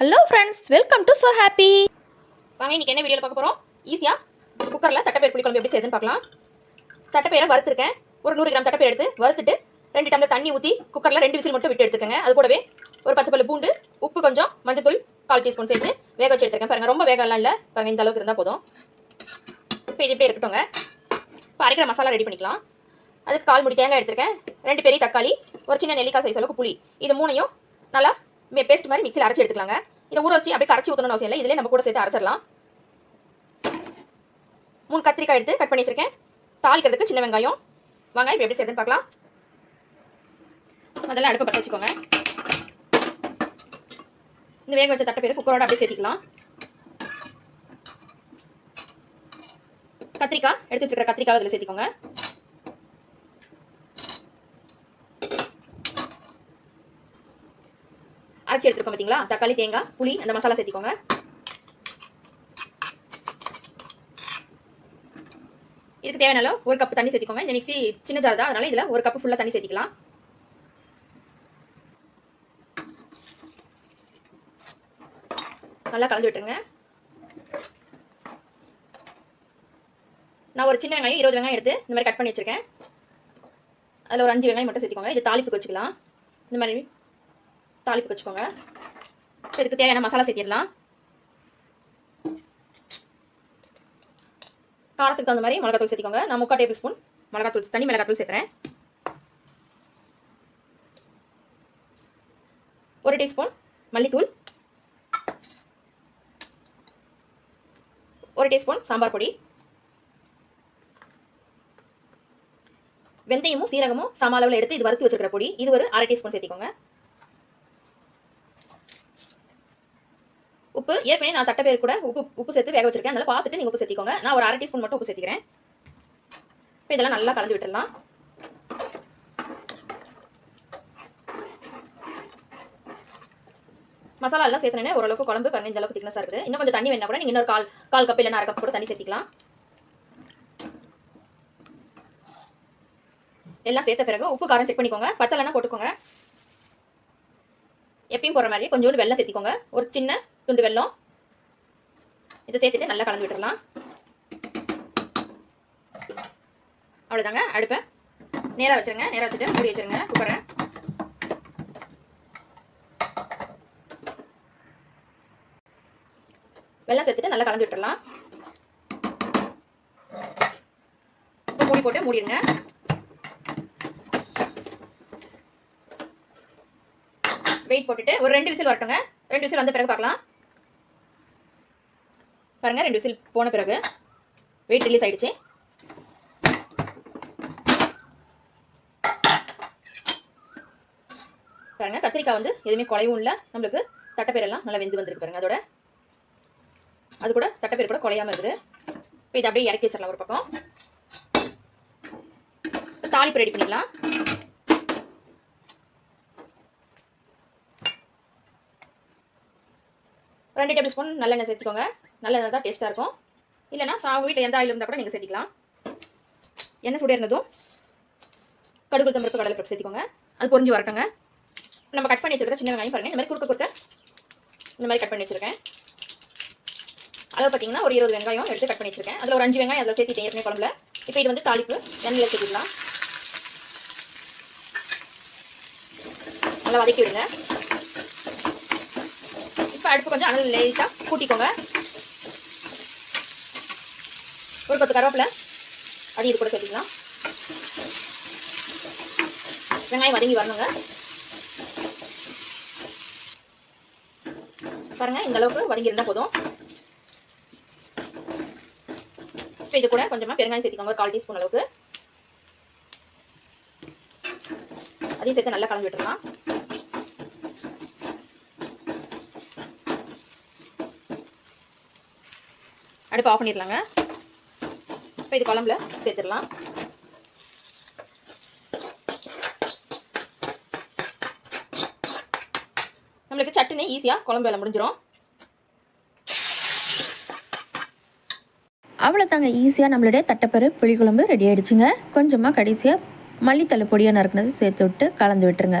Hello friends welcome to so happy வாங்க இன்னைக்கு என்ன வீடியோவில் பார்க்க போகிறோம் ஈஸியாக குக்கரில் தட்டைப்பயிர் புளிக்குழம்பு எப்படி செய்யுதுன்னு பார்க்கலாம். தட்டைப்பயிரை வறுத்துருக்கேன். ஒரு நூறு கிராம் தட்டைப்பயிர் எடுத்து வறுத்துட்டு ரெண்டு டம்ளர் தண்ணி ஊற்றி குக்கரில் ரெண்டு விசில் மட்டும் விட்டு எடுத்துக்கங்க. அது கூடவே ஒரு பத்து பல்லு பூண்டு உப்பு கொஞ்சம் மஞ்சத்தூள் கால் டீஸ்பூன் சேர்த்து வேக வச்சு எடுத்துருக்கேன். பாருங்கள் ரொம்ப வேகம்லாம் இல்லை. பாருங்கள் இந்த அளவுக்கு இருந்தால் போதும். இப்போ இது இப்படியே இருக்கட்டும்ங்க. இப்போ அரைக்கிற மசாலா ரெடி பண்ணிக்கலாம். அதுக்கு கால் முடி தேங்காய் எடுத்திருக்கேன். ரெண்டு பெரிய தக்காளி ஒரு சின்ன நெல்லிக்காய் சைஸ் அளவுக்கு புளி. இது மூணையும் நல்லா பேஸ்ட் மாதிரி மிக்சியில் அரைச்சி எடுத்துக்கலாங்க. இதை ஊற வச்சு அப்படியே கரைச்சி ஊற்றணும் அவசியம் இல்லை. இதிலே நம்ம கூட சேர்த்து அரைச்சிடலாம். மூணு கத்திரிக்காய் எடுத்து கட் பண்ணி தாளிக்கிறதுக்கு சின்ன வெங்காயம். வாங்க இப்போ எப்படி சேர்த்துன்னு பார்க்கலாம். அதெல்லாம் அடுப்பை பற்ற வச்சுக்கோங்க. இந்த வேக வச்ச தட்டை பேர் குக்கரோட அப்படியே சேர்த்திக்கலாம். கத்திரிக்காய் எடுத்து வச்சுருக்கிற கத்திரிக்காய் அதில் சேர்த்திக்கோங்க. அரைச்சி எடுத்துருக்கோம் பார்த்தீங்களா தக்காளி தேங்காய் புளி அந்த மசாலா சேர்த்திக்கோங்க. இதுக்கு தேவையான ஒரு கப் தண்ணி சேர்த்திக்கோங்க. இந்த மிக்ஸி சின்ன ஜார் தான். அதனால இதில் ஒரு கப் ஃபுல்லாக தண்ணி சேர்த்திக்கலாம். நல்லா கலந்து விட்டுருங்க. நான் ஒரு சின்ன வெங்காயம் இருபது வெங்காயம் எடுத்து இந்த மாதிரி கட் பண்ணி வச்சிருக்கேன். அதில் ஒரு அஞ்சு வெங்காயம் மட்டும் சேர்த்திக்கோங்க. இது தாளிப்புக்கு வச்சுக்கலாம். இந்த மாதிரி தாளிப்பு வச்சுக்கோங்க. இப்போ இதுக்கு தேவையான மசாலா சேர்த்திடலாம். காரத்துக்கு தகுந்த மாதிரி மிளகாத்தூள் சேர்த்திக்கோங்க. நான் முக்கால் டேபிள் ஸ்பூன் மிளகாத்தூள் தனி மிளகாத்தூள் சேர்த்துறேன். ஒரு டீஸ்பூன் மல்லித்தூள். ஒரு டீஸ்பூன் சாம்பார் பொடி. வெந்தயமும் சீரகமும் சம அளவில் எடுத்து இது வறுத்து வச்சிருக்கிற பொடி. இது ஒரு அரை டீஸ்பூன் சேர்த்திக்கோங்க. உப்பு. ஏற்கனவே நான் தட்டை பேர் கூட உப்பு உப்பு சேர்த்து வேக வச்சிருக்கேன். அதனால் பார்த்துட்டு நீங்கள் உப்பு சேர்த்திக்கோங்க. நான் ஒரு அரை டீஸ்பூன் மட்டும் உப்பு சேர்த்திக்கிறேன். இப்போ இதெல்லாம் நல்லா கலந்து விட்டுடலாம். மசாலா எல்லாம் சேர்த்துனே ஓரளவுக்கு குழம்பு பாருங்க இந்த அளவுக்கு திக்னஸாக இருக்குது. இன்னும் கொஞ்சம் தண்ணி வேணா கூட நீங்கள் இன்னொரு கால் கால் கப் இல்லைனா அரை கப் கூட தண்ணி சேர்த்திக்கலாம். எல்லாம் சேர்த்த பிறகு உப்பு காரம் செக் பண்ணிக்கோங்க. பத்தலைன்னா போட்டுக்கோங்க. எப்பயும் போடுற மாதிரி கொஞ்சோண்டு வெள்ளம் சேர்த்திக்கோங்க. ஒரு சின்ன துண்டு வெல்லம். இதை சேர்த்துட்டு நல்லா கலந்து விட்டுடலாம் அவ்வளோதாங்க அடுப்பை நேராக வச்சுருங்க நேராக வச்சுட்டு மூடி வச்சுருங்க குக்கரை. வெள்ளம் சேர்த்துட்டு நல்லா கலந்து விட்டுடலாம் இப்போ மூடி போட்டு மூடிடுங்க. வெயிட் போட்டுட்டு ஒரு ரெண்டு விசில் வரட்டுங்க. ரெண்டு விசில் வந்த பிறகு பார்க்கலாம். பாருங்க ரெண்டு விசில் போன பிறகு வெயிட் ரிலீஸ் ஆயிடுச்சு. பாருங்க கத்திரிக்காய் வந்து எதுவுமே குறையும் இல்லை. நம்மளுக்கு தட்டைப்பேரெல்லாம் நல்லா வெந்து வந்திருக்கு பாருங்க அதோட. அது கூட தட்டைப்பேர் கூட குறையாம இருக்குது. இப்போ இதை அப்படியே இறக்கி வச்சிடலாம் ஒரு பக்கம். தாளிப்பு ரெடி பண்ணிக்கலாம். ரெண்டு டேபிள் ஸ்பூன் நல்லெண்ணெய் சேர்த்துக்கோங்க. நல்லெண்ணெய் தான் டேஸ்ட்டாக இருக்கும். இல்லைனா சாவு வீட்டில் எந்த ஆயில் இருந்தால் கூட நீங்கள் சேர்த்திக்கலாம். எண்ணெய் சூடாக இருந்ததும் கடுகு தம்பருப்பு கடலை பருப்பு சேர்த்துக்கோங்க. அது பொறிஞ்சு வரட்டுங்க. நம்ம கட் பண்ணி வச்சுருக்க சின்ன வெங்காயம் பாருங்கள் இந்த மாதிரி குறுக்க குறுக்க இந்த மாதிரி கட் பண்ணி வச்சுருக்கேன். அளவு பார்த்தீங்கன்னா ஒரு இருபது வெங்காயம் எடுத்து கட் பண்ணி வச்சிருக்கேன். அதில் ஒரு அஞ்சு வெங்காயம் அதில் சேர்த்துட்டேன் ஏற்கனவே குழம்புல. இப்போ இது வந்து தாளிப்பு. எண்ணெயில் சேர்த்துக்கலாம். நல்லா வதக்கி விடுங்க. கொஞ்சம் அனல் லேசாக கூட்டிக்கோங்க. ஒரு பத்து கருவேப்பிலை. அது இது கூட சேர்த்துக்கலாம். வெங்காயம் வதங்கி வரணுங்க. பாருங்க இந்த அளவுக்கு வதங்கி இருந்தால் போதும். இப்போ இது கூட கொஞ்சமாக பெருங்காயம் சேர்த்துக்கோங்க ஒரு கால் டீஸ்பூன் அளவுக்கு. அதையும் சேர்த்து நல்லா கலந்து விட்டுருலாம் அடுப்பு ஆஃப் பண்ணிடலாங்க. இப்போ இது குழம்புல சேர்த்துடலாம். நம்மளுக்கு சட்டுனே ஈஸியாக குழம்பு வேலை முடிஞ்சிடும் அவ்வளோதாங்க ஈஸியாக நம்மளுடைய தட்டைப்பரு புளிக்குழம்பு ரெடி ஆகிடுச்சுங்க கொஞ்சமாக கடைசியாக மல்லித்தலை பொடியாக நறுக்குனது சேர்த்து விட்டு கலந்து விட்டுருங்க.